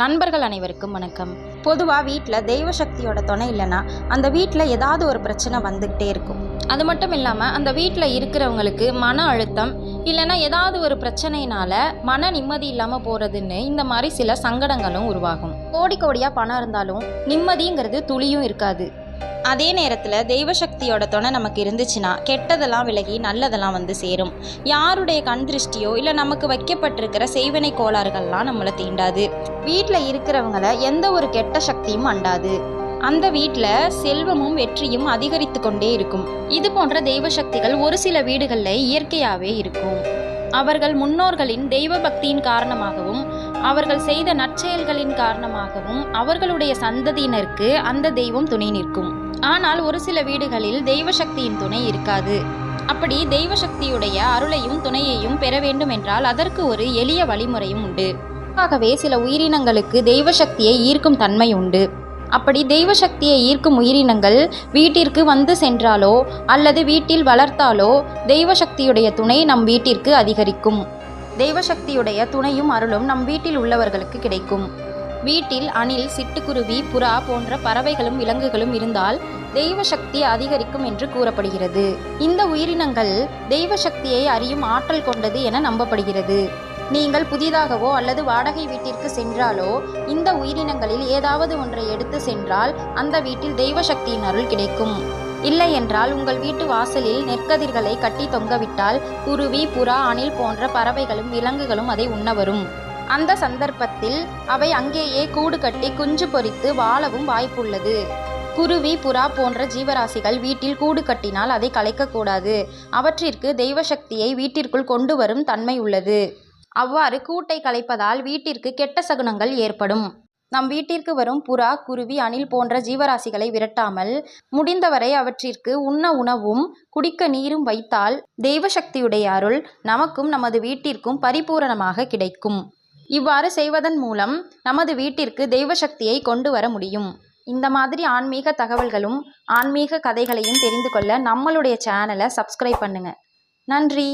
நண்பர்கள் அனைவருக்கும் வணக்கம். பொதுவாக வீட்டில் தெய்வ சக்தியோட துணை இல்லைன்னா அந்த வீட்டில் ஏதாவது ஒரு பிரச்சனை வந்துக்கிட்டே இருக்கும். அது மட்டும் இல்லாமல் அந்த வீட்டில் இருக்கிறவங்களுக்கு மன அழுத்தம் இல்லைன்னா ஏதாவது ஒரு பிரச்சனையினால மன நிம்மதி இல்லாமல் போகிறதுன்னு இந்த மாதிரி சில சங்கடங்களும் உருவாகும். கோடி கோடியாக பணம் இருந்தாலும் நிம்மதிங்கிறது துளியும் இருக்காது. அதே நேரத்தில் தெய்வ சக்தியோட துணை நமக்கு இருந்துச்சுன்னா கெட்டதெல்லாம் விலகி நல்லதெல்லாம் வந்து சேரும். யாருடைய கண் திருஷ்டியோ இல்லை நமக்கு வைக்கப்பட்டிருக்கிற செய்வினை கோளாறுகள்லாம் நம்மளை தீண்டாது. வீட்டில் இருக்கிறவங்கள எந்த ஒரு கெட்ட சக்தியும் அண்டாது. அந்த வீட்டில் செல்வமும் வெற்றியும் அதிகரித்து கொண்டே இருக்கும். இது போன்ற தெய்வ சக்திகள் ஒரு சில வீடுகளில் இயற்கையாகவே இருக்கும். அவர்கள் முன்னோர்களின் தெய்வ பக்தியின் காரணமாகவும் அவர்கள் செய்த நற்செயல்களின் காரணமாகவும் அவர்களுடைய சந்ததியினருக்கு அந்த தெய்வம் துணை நிற்கும். ஆனால் ஒரு சில வீடுகளில் தெய்வ சக்தியின் துணை இருக்காது. அப்படி தெய்வ சக்தியுடைய அருளையும் துணையையும் பெற வேண்டும் என்றால் அதற்கு ஒரு எளிய வழிமுறையும் உண்டு. ஆகவே சில உயிரினங்களுக்கு தெய்வ சக்தியை ஈர்க்கும் தன்மை உண்டு. அப்படி தெய்வ சக்தியை ஈர்க்கும் உயிரினங்கள் வீட்டிற்கு வந்து சென்றாலோ அல்லது வீட்டில் வளர்த்தாலோ தெய்வ சக்தியுடைய துணை நம் வீட்டிற்கு அதிகரிக்கும். தெய்வசக்தியுடைய துணையும் அருளும் நம் வீட்டில் உள்ளவர்களுக்கு கிடைக்கும். வீட்டில் அணில் சிட்டுக்குருவி புறா போன்ற பறவைகளும் விலங்குகளும் இருந்தால் தெய்வ சக்தி அதிகரிக்கும் என்று கூறப்படுகிறது. இந்த உயிரினங்கள் தெய்வ சக்தியை அறியும் ஆற்றல் கொண்டது என நம்பப்படுகிறது. நீங்கள் புதிதாகவோ அல்லது வாடகை வீட்டிற்கு சென்றாலோ இந்த உயிரினங்களில் ஏதாவது ஒன்றை எடுத்து சென்றால் அந்த வீட்டில் தெய்வ சக்தியின் அருள் கிடைக்கும். இல்லை என்றால் உங்கள் வீட்டு வாசலில் நெற்கதிர்களை கட்டி தொங்கவிட்டால் குருவி புறா அணில் போன்ற பறவைகளும் விலங்குகளும் அதை உண்ண வரும் அந்த சந்தர்ப்பத்தில் அவை அங்கேயே கூடு கட்டி குஞ்சு பொறித்து வாழவும் வாய்ப்புள்ளது. குருவி புறா போன்ற ஜீவராசிகள் வீட்டில் கூடு கட்டினால் அதை கலைக்கக்கூடாது அவற்றிற்கு தெய்வ சக்தியை வீட்டிற்குள் கொண்டு வரும் தன்மை உள்ளது. அவ்வாறு கூட்டை கலைப்பதால் வீட்டிற்கு கெட்ட சகுனங்கள் ஏற்படும். நம் வீட்டிற்கு வரும் புறா குருவி அணில் போன்ற ஜீவராசிகளை விரட்டாமல் முடிந்தவரை அவற்றிற்கு உண்ண உணவும் குடிக்க நீரும் வைத்தால் தெய்வ சக்தியுடைய அருள் நமக்கும் நமது வீட்டிற்கும் பரிபூரணமாக கிடைக்கும். இவ்வாறு செய்வதன் மூலம் நமது வீட்டிற்கு தெய்வ சக்தியை கொண்டு வர முடியும். இந்த மாதிரி ஆன்மீக தகவல்களும் ஆன்மீக கதைகளையும் தெரிந்து கொள்ள நம்மளுடைய சேனலை சப்ஸ்கிரைப் பண்ணுங்க. நன்றி!